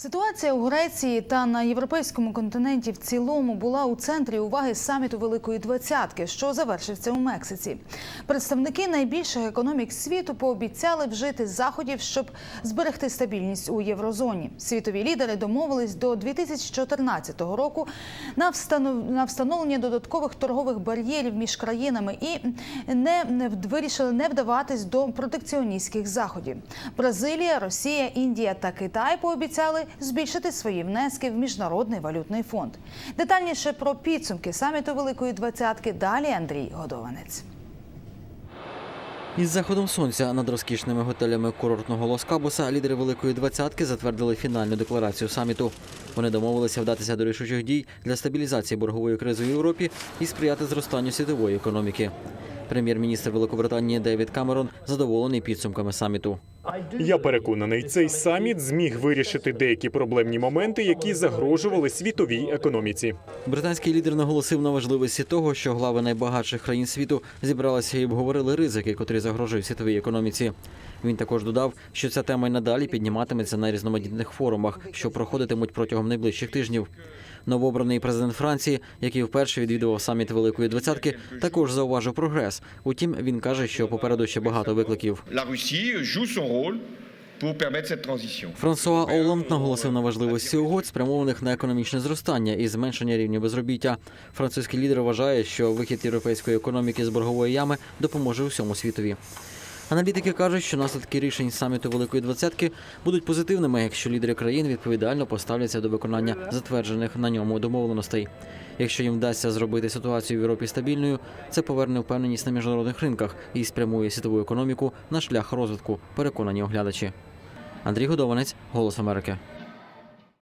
Ситуація у Греції та на європейському континенті в цілому була у центрі уваги саміту Великої Двадцятки, що завершився у Мексиці. Представники найбільших економік світу пообіцяли вжити заходів, щоб зберегти стабільність у єврозоні. Світові лідери домовились до 2014 року на встанов- на встановлення додаткових торгових бар'єрів між країнами і не вирішили не вдаватись до протекціоністських заходів. Бразилія, Росія, Індія та Китай пообіцяли збільшити свої внески в міжнародний валютний фонд. Детальніше про підсумки саміту Великої Двадцятки далі Андрій Годованець. Із заходом сонця над розкішними готелями курортного Лос-Кабоса лідери Великої Двадцятки затвердили фінальну декларацію саміту. Вони домовилися вдатися до рішучих дій для стабілізації боргової кризи в Європі і сприяти зростанню світової економіки. Прем'єр-міністр Великобританії Девід Камерон задоволений підсумками саміту. Я переконаний, цей саміт зміг вирішити деякі проблемні моменти, які загрожували світовій економіці. Британський лідер наголосив на важливості того, що глави найбагатших країн світу зібралися і обговорили ризики, котрі загрожують світовій економіці. Він також додав, що ця тема й надалі підніматиметься на різноманітних форумах, що проходитимуть протягом найближчих тижнів. Новообраний президент Франції, який вперше відвідував саміт Великої Двадцятки, також зауважив прогрес. Утім, він каже, що попереду ще багато викликів. Франсуа Оланд наголосив на важливості угод, спрямованих на економічне зростання і зменшення рівня безробіття. Французький лідер вважає, що вихід європейської економіки з боргової ями допоможе усьому світові. Аналітики кажуть, що наслідки рішень саміту Великої Двадцятки будуть позитивними, якщо лідери країн відповідально поставляться до виконання затверджених на ньому домовленостей. Якщо їм вдасться зробити ситуацію в Європі стабільною, це поверне впевненість на міжнародних ринках і спрямує світову економіку на шлях розвитку, переконані оглядачі. Андрій Годованець, Голос Америки.